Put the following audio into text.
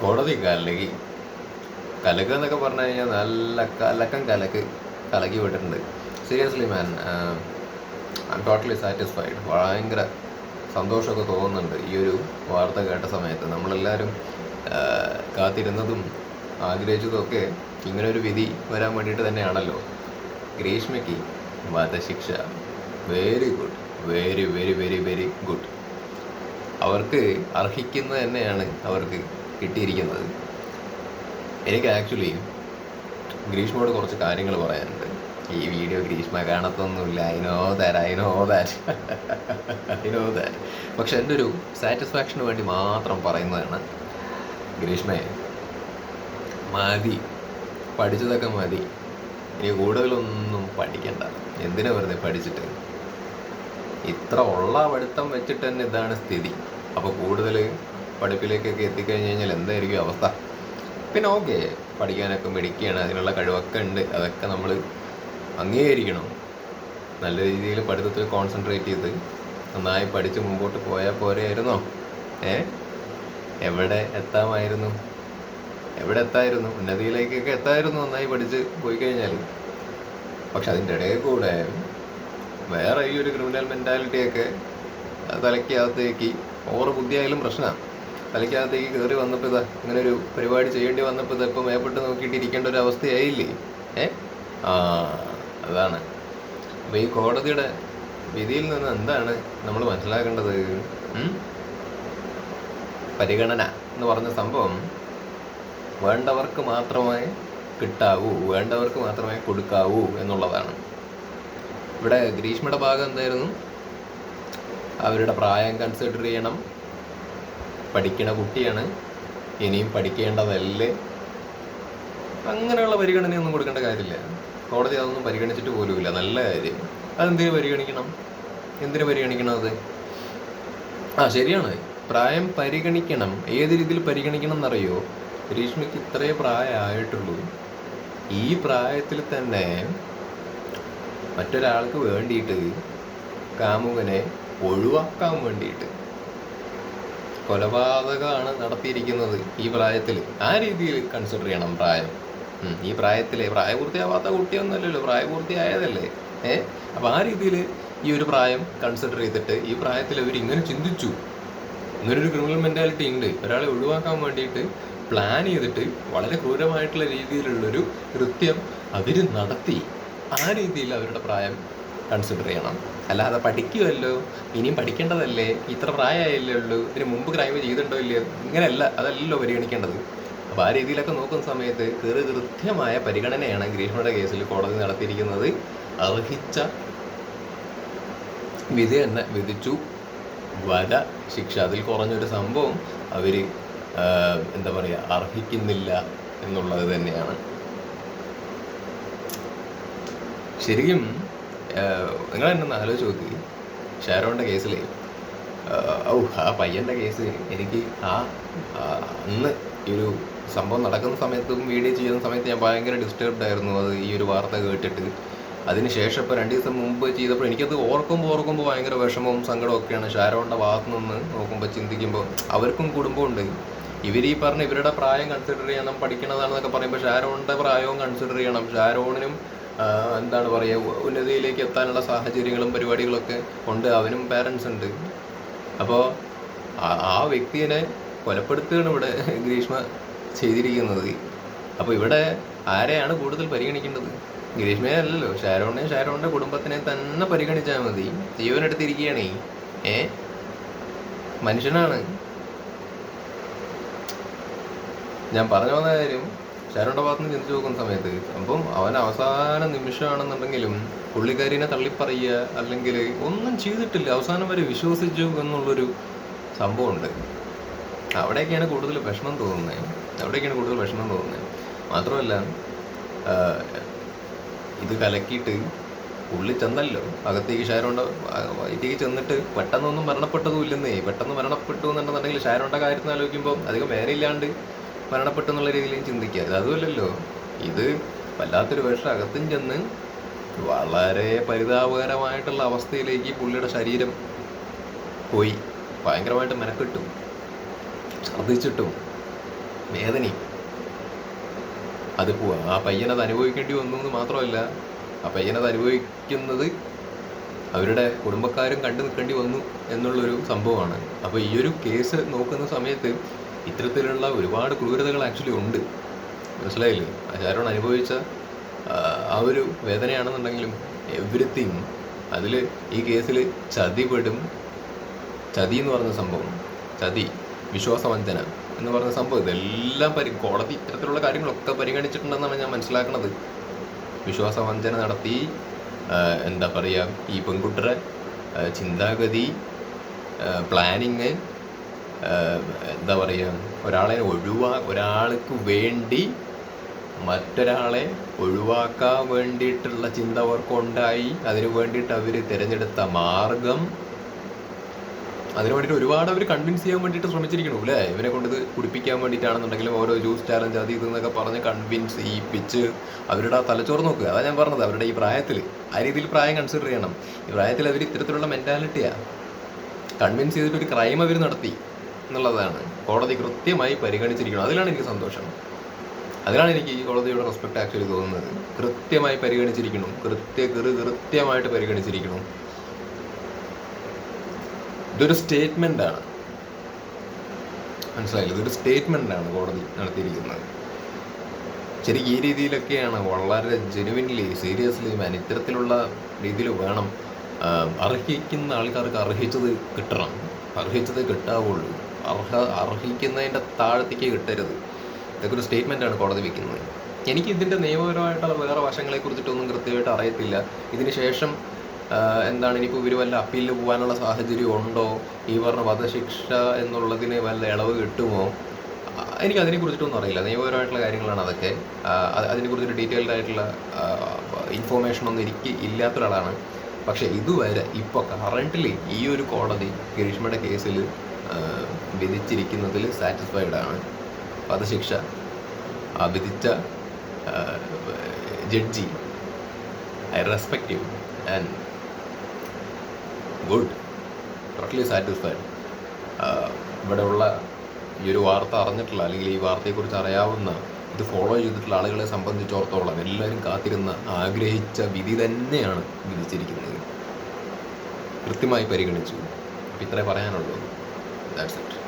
കോടതി കലകി കലക്ക് എന്നൊക്കെ പറഞ്ഞു കഴിഞ്ഞാൽ നല്ല കലക്കം കലക്ക് കലക്കി വിട്ടിട്ടുണ്ട്. Seriously man I totally satisfied ഭയങ്കര സന്തോഷമൊക്കെ തോന്നുന്നുണ്ട് ഈ ഒരു വാർത്ത കേട്ട സമയത്ത്. നമ്മളെല്ലാവരും കാത്തിരുന്നതും ആഗ്രഹിച്ചതും ഒക്കെ ഇങ്ങനെ ഒരു വിധി വരാൻ വേണ്ടിയിട്ട് തന്നെയാണല്ലോ. ഗ്രീഷ്മയ്ക്ക് വധശിക്ഷ. Very good very very very very good അവർക്ക് അർഹിക്കുന്നത് തന്നെയാണ് അവർക്ക് കിട്ടിയിരിക്കുന്നത്. എനിക്ക് ആക്ച്വലി ഗ്രീഷ്മയോട് കുറച്ച് കാര്യങ്ങൾ പറയാനുണ്ട്. ഈ video Greeshma കാണത്തൊന്നുമില്ല. I know that I know that I know that പക്ഷെ എന്റെ ഒരു സാറ്റിസ്ഫാക്ഷന് വേണ്ടി മാത്രം പറയുന്നതാണ് ഗ്രീഷ്മയെ മതി. പഠിച്ചതൊക്കെ മതി. ഇനി കൂടുതലൊന്നും പഠിക്കണ്ട. എന്തിനാ വെറുതെ പഠിച്ചിട്ട്? ഇത്ര ഉള്ള പഠിത്തം വെച്ചിട്ട് തന്നെ ഇതാണ് സ്ഥിതി. അപ്പോൾ കൂടുതൽ പഠിപ്പിലേക്കൊക്കെ എത്തിക്കഴിഞ്ഞ് കഴിഞ്ഞാൽ എന്തായിരിക്കും അവസ്ഥ? പിന്നെ ഓക്കെ പഠിക്കാനൊക്കെ മിടിക്കുകയാണ് അതിനുള്ള കഴിവൊക്കെ ഉണ്ട്. അതൊക്കെ നമ്മൾ അംഗീകരിക്കണം. നല്ല രീതിയിൽ പഠിത്തത്തിൽ കോൺസെൻട്രേറ്റ് ചെയ്ത് നന്നായി പഠിച്ച് മുമ്പോട്ട് പോയാൽ പോരെയായിരുന്നോ? ഏ? എവിടെ എത്താമായിരുന്നു? എവിടെ എത്തായിരുന്നു? ഉന്നതിയിലേക്കൊക്കെ എത്തായിരുന്നു നന്നായി പഠിച്ച് പോയി കഴിഞ്ഞാൽ പക്ഷെ അതിന്റെ ഇടയിൽ കൂടെ വേറെ ഈ ഒരു ക്രിമിനൽ മെന്റാലിറ്റിയൊക്കെ തലയ്ക്കകത്തേക്ക് ഓവർ ബുദ്ധിയായാലും പ്രശ്നമാണ് തലയ്ക്കകത്തേക്ക് കയറി വന്നപ്പോൾ ഇതാ ഇങ്ങനെ ഒരു പരിപാടി ചെയ്യേണ്ടി വന്നപ്പോൾ ഇതാ ഇപ്പം മേപ്പെട്ട് നോക്കിയിട്ട് ഇരിക്കേണ്ട ഒരു അവസ്ഥയായില്ലേ? ഏ? ആ അതാണ്. അപ്പോൾ ഈ കോടതിയുടെ വിധിയിൽ നിന്ന് എന്താണ് നമ്മൾ മനസ്സിലാക്കേണ്ടത്? പരിഗണന എന്ന് പറഞ്ഞ സംഭവം വേണ്ടവർക്ക് മാത്രമേ കിട്ടാവൂ വേണ്ടവർക്ക് മാത്രമേ കൊടുക്കാവൂ എന്നുള്ളതാണ്. ഇവിടെ ഗ്രീഷ്മയുടെ ഭാഗം എന്തായിരുന്നു? അവരുടെ പ്രായം കൺസിഡർ ചെയ്യണം. പഠിക്കണ കുട്ടിയാണ്. ഇനിയും പഠിക്കേണ്ടതല്ലേ? അങ്ങനെയുള്ള പരിഗണനയൊന്നും കൊടുക്കേണ്ട കാര്യമില്ല. കോടതി അതൊന്നും പരിഗണിച്ചിട്ട് പോലുമില്ല. നല്ല കാര്യം. അതെന്തിനു പരിഗണിക്കണം? എന്തിനു പരിഗണിക്കണം അത്? ആ ശരിയാണ്. പ്രായം പരിഗണിക്കണം. ഏത് രീതിയിൽ പരിഗണിക്കണം എന്നറിയോ? ഗ്രീഷ്മയ്ക്ക് ഇത്രേ പ്രായമായിട്ടുള്ളൂ. ഈ പ്രായത്തിൽ തന്നെ മറ്റൊരാൾക്ക് വേണ്ടിയിട്ട് കാമുകനെ ഒഴിവാക്കാൻ വേണ്ടിയിട്ട് കൊലപാതകമാണ് നടത്തിയിരിക്കുന്നത് ഈ പ്രായത്തിൽ ആ രീതിയിൽ കൺസിഡർ ചെയ്യണം പ്രായം. ഈ പ്രായത്തിലെ പ്രായപൂർത്തിയാവാത്ത കുട്ടിയൊന്നുമല്ലല്ലോ പ്രായപൂർത്തിയായതല്ലേ? ഏ? അപ്പം ആ രീതിയിൽ ഈ ഒരു പ്രായം കൺസിഡർ ചെയ്തിട്ട് ഈ പ്രായത്തിൽ അവർ ഇങ്ങനെ ചിന്തിച്ചു. ഇങ്ങനൊരു ക്രിമിനൽ മെന്റാലിറ്റി ഉണ്ട്. ഒരാളെ ഒഴിവാക്കാൻ വേണ്ടിയിട്ട് പ്ലാൻ ചെയ്തിട്ട് വളരെ ക്രൂരമായിട്ടുള്ള രീതിയിലുള്ളൊരു കൃത്യം അവർ നടത്തി. ആ രീതിയിൽ അവരുടെ പ്രായം കൺസിഡർ ചെയ്യണം. അല്ലാതെ പഠിക്കുമല്ലോ ഇനിയും പഠിക്കേണ്ടതല്ലേ? ഇത്ര പ്രായമായല്ലേ ഉള്ളൂ ഇതിന് മുമ്പ് ക്രൈം ചെയ്തിട്ടുണ്ടോ ഇല്ലയോ? ഇങ്ങനെയല്ല അതല്ലല്ലോ പരിഗണിക്കേണ്ടത്. അപ്പോൾ ആ രീതിയിലൊക്കെ നോക്കുന്ന സമയത്ത് കൃ കൃത്യമായ പരിഗണനയാണ് ഗ്രീഷ്മയുടെ കേസിൽ കോടതി നടത്തിയിരിക്കുന്നത്. അർഹിച്ച വിധി തന്നെ വിധിച്ചു. വധ ശിക്ഷ. അതിൽ കുറഞ്ഞൊരു സംഭവം അവർ എന്താ പറയുക അർഹിക്കുന്നില്ല എന്നുള്ളത് തന്നെയാണ്. ശരിക്കും നിങ്ങൾ എന്നെ നാലോ ചോദ്യം ഷാരോണിന്റെ കേസിൽ ഔ ആ പയ്യന്റെ കേസ് എനിക്ക് ആ അന്ന് ഈ ഒരു സംഭവം നടക്കുന്ന സമയത്തും വീഡിയോ ചെയ്യുന്ന സമയത്ത് ഞാൻ ഭയങ്കര ഡിസ്റ്റർബ്ഡ് ആയിരുന്നു. അത് ഈ ഒരു വാർത്ത കേട്ടിട്ട്. അതിനുശേഷം ഇപ്പോൾ രണ്ട് ദിവസം മുമ്പ് ചെയ്തപ്പോൾ എനിക്കത് ഓർക്കുമ്പോൾ ഓർക്കുമ്പോൾ ഭയങ്കര വിഷമവും സങ്കടവും ഒക്കെയാണ് ഷാരോണിന്റെ ഭാഗത്ത് നിന്ന് നോക്കുമ്പോൾ ചിന്തിക്കുമ്പോൾ അവർക്കും കുടുംബമുണ്ട് ഇവർ ഈ പറഞ്ഞ ഇവരുടെ പ്രായം കൺസിഡർ ചെയ്യണം പഠിക്കണതാണെന്നൊക്കെ പറയുമ്പോൾ ഷാരോണിന്റെ പ്രായവും കൺസിഡർ ചെയ്യണം. ഷാരോണിനും എന്താണ് പറയുക ഉന്നതിയിലേക്ക് എത്താനുള്ള സാഹചര്യങ്ങളും പരിപാടികളൊക്കെ ഉണ്ട്. അവനും പാരൻസ് ഉണ്ട്. അപ്പോൾ ആ വ്യക്തിയെ കൊലപ്പെടുത്തുകയാണ് ഇവിടെ ഗ്രീഷ്മ ചെയ്തിരിക്കുന്നത്. അപ്പോൾ ഇവിടെ ആരെയാണ് കൂടുതൽ പരിഗണിക്കേണ്ടത്? ഗ്രീഷ്മയെ അല്ലല്ലോ ഷാരോണിനെ ഷാരോണിന്റെ കുടുംബത്തിനെ തന്നെ പരിഗണിച്ചാൽ മതി. ജീവനെടുത്തിരിക്കുകയാണേ. ഏ? മനുഷ്യനാണ്. ഞാൻ പറഞ്ഞു വന്ന കാര്യം ഷാരോണിന്റെ ഭാഗത്ത് നിന്ന് ചിന്തിച്ചു നോക്കുന്ന സമയത്ത് അപ്പം അവൻ അവസാന നിമിഷമാണെന്നുണ്ടെങ്കിലും പുള്ളിക്കാരിനെ തള്ളിപ്പറയുക അല്ലെങ്കിൽ ഒന്നും ചെയ്തിട്ടില്ല. അവസാനം വരെ വിശ്വസിച്ചു എന്നുള്ളൊരു സംഭവമുണ്ട്. അവിടെയൊക്കെയാണ് കൂടുതൽ വിഷമം തോന്നുന്നത്. അവിടെയൊക്കെയാണ് കൂടുതൽ വിഷമം തോന്നുന്നത്. മാത്രമല്ല ഇത് കലക്കിയിട്ട് പുള്ളി ചെന്നല്ലോ. അകത്തേക്ക് ഷാരോണ്ട വയറ്റിലേക്ക് ചെന്നിട്ട് പെട്ടെന്നൊന്നും മരണപ്പെട്ടതും ഇല്ലെന്നേ പെട്ടെന്ന് മരണപ്പെട്ടു എന്നുണ്ടെന്നുണ്ടെങ്കിൽ ഷാരോണ്ട കാര്യത്തിന് ആലോചിക്കുമ്പോൾ അധികം വേറെ ഇല്ലാണ്ട് മരണപ്പെട്ടു എന്നുള്ള രീതിയിൽ ചിന്തിക്കുക അതുമല്ലല്ലോ ഇത് വല്ലാത്തൊരു വേഷം അകത്തും ചെന്ന് വളരെ പരിതാപകരമായിട്ടുള്ള അവസ്ഥയിലേക്ക് പുള്ളിയുടെ ശരീരം പോയി. ഭയങ്കരമായിട്ട് മെനക്കെട്ടും ഛർദ്ദിച്ചിട്ടും അത് പോവാ ആ പയ്യനത് അനുഭവിക്കേണ്ടി വന്നു എന്ന് മാത്രമല്ല ആ പയ്യനത് അനുഭവിക്കുന്നത് അവരുടെ കുടുംബക്കാരും കണ്ടു നിൽക്കേണ്ടി വന്നു എന്നുള്ളൊരു സംഭവമാണ്. അപ്പോൾ ഈ ഒരു കേസ് നോക്കുന്ന സമയത്ത് ഇത്തരത്തിലുള്ള ഒരുപാട് ക്രൂരതകൾ ആക്ച്വലി ഉണ്ട്. മനസ്സിലായില്ലേ? ആചാരോൺ അനുഭവിച്ച ആ, ഒരു വേദനയാണെന്നുണ്ടെങ്കിലും എവ്രിത്തിങ് അതിൽ ഈ കേസിൽ ചതിപെടും. ചതി എന്ന് പറഞ്ഞ സംഭവം. ചതി വിശ്വാസവഞ്ചന എന്ന് പറഞ്ഞ സംഭവം. ഇതെല്ലാം പരി കോടതി ഇത്തരത്തിലുള്ള കാര്യങ്ങളൊക്കെ പരിഗണിച്ചിട്ടുണ്ടെന്നാണ് ഞാൻ മനസ്സിലാക്കുന്നത് വിശ്വാസവഞ്ചന നടത്തി എന്താ പറയുക ഈ പെൺകുട്ടിയുടെ ചിന്താഗതി പ്ലാനിങ് എന്താ പറയുക ഒരാളെ ഒഴിവാ ഒരാൾക്ക് വേണ്ടി മറ്റൊരാളെ ഒഴിവാക്കാൻ വേണ്ടിയിട്ടുള്ള ചിന്ത അവർക്കുണ്ടായി. അതിനു വേണ്ടിയിട്ട് അവർ തിരഞ്ഞെടുത്ത മാർഗം അതിനു വേണ്ടിയിട്ട് ഒരുപാട് അവർ കൺവിൻസ് ചെയ്യാൻ വേണ്ടിയിട്ട് ശ്രമിച്ചിരിക്കണു അല്ലേ? ഇവനെ ഇത് കുടിപ്പിക്കാൻ വേണ്ടിയിട്ടാണെന്നുണ്ടെങ്കിലും ഓരോ ജ്യൂസ് ചാലഞ്ച് അത് ഇത് എന്നൊക്കെ പറഞ്ഞ് കൺവിൻസ് ചെയ്യിപ്പിച്ച് അവരുടെ ആ തലച്ചോറ് നോക്കുക. അതാ ഞാൻ പറഞ്ഞത് അവരുടെ ഈ പ്രായത്തിൽ ആ രീതിയിൽ പ്രായം കൺസിഡർ ചെയ്യണം. ഈ പ്രായത്തിൽ അവർ ഇത്തരത്തിലുള്ള മെന്റാലിറ്റിയാണ് കൺവിൻസ് ചെയ്തിട്ട് ഒരു ക്രൈം അവർ നടത്തി. എന്നുള്ളതാണ്. കോടതി കൃത്യമായി പരിഗണിച്ചിരിക്കുന്നത് അതിലാണ് എനിക്ക് സന്തോഷം. അതിലാണ് എനിക്ക് ഈ കോടതിയുടെ റെസ്പെക്ട് ആക്ച്വലി തോന്നുന്നത്. കൃത്യമായി പരിഗണിച്ചിരിക്കണം. കൃത്യ കൃത്യമായിട്ട് പരിഗണിച്ചിരിക്കണം. ഇതൊരു സ്റ്റേറ്റ്മെന്റ് ആണ്. മനസ്സിലായില്ല? ഇതൊരു സ്റ്റേറ്റ്മെന്റ് ആണ് കോടതി നടത്തിയിരിക്കുന്നത്. ശരിക്കും ഈ രീതിയിലൊക്കെയാണ് വളരെ ജെനുവിൻലി സീരിയസ്ലി മനുത്തരത്തിലുള്ള രീതിയിൽ വേണം അർഹിക്കുന്ന ആൾക്കാർക്ക് അർഹിച്ചത് കിട്ടണം. അർഹിച്ചത് കിട്ടാവുള്ളൂ. അർഹ അർഹിക്കുന്നതിന്റെ താഴത്തേക്ക് കിട്ടരുത്. ഇതൊക്കെ ഒരു സ്റ്റേറ്റ്മെന്റ് ആണ് കോടതി വയ്ക്കുന്നത് എനിക്ക് ഇതിന്റെ നിയമപരമായിട്ടുള്ള വേറെ വശങ്ങളെ കുറിച്ചിട്ടൊന്നും കൃത്യമായിട്ട് അറിയത്തില്ല. ഇതിന് ശേഷം എന്താണ് ഇനിയിപ്പോൾ ഇവർ വല്ല അപ്പീലിൽ പോകാനുള്ള സാഹചര്യം ഉണ്ടോ? ഈ പറഞ്ഞ വധശിക്ഷ എന്നുള്ളതിന് വല്ല ഇളവ് കിട്ടുമോ? എനിക്ക് അതിനെ കുറിച്ചിട്ടൊന്നും അറിയില്ല. നിയമപരമായിട്ടുള്ള കാര്യങ്ങളാണ് അതൊക്കെ. അതിനെക്കുറിച്ചൊരു ഡീറ്റെയിൽഡ് ആയിട്ടുള്ള ഇൻഫോർമേഷനൊന്നും എനിക്ക് ഇല്ലാത്ത ഒരാളാണ് പക്ഷേ ഇതുവരെ ഇപ്പോൾ കറന്റ്ലി ഈ ഒരു കോടതി ഗ്രീഷ്മയുടെ കേസിൽ വിധിച്ചിരിക്കുന്നതിൽ സാറ്റിസ്ഫൈഡ് ആണ്. വധശിക്ഷ ആ വിധിച്ച judge. I respect you and good totally satisfied ഇവിടെ ഉള്ള ഈ ഒരു വാർത്ത അറിഞ്ഞിട്ടുള്ള അല്ലെങ്കിൽ ഈ വാർത്തയെക്കുറിച്ച് അറിയാവുന്ന ഇത് ഫോളോ ചെയ്തിട്ടുള്ള ആളുകളെ സംബന്ധിച്ചിടത്തോളം എല്ലാവരും കാത്തിരുന്ന ആഗ്രഹിച്ച വിധി തന്നെയാണ് വിധിച്ചിരിക്കുന്നത്. കൃത്യമായി പരിഗണിച്ചു. ഇത്രേ പറയാനുള്ളൂ. That's it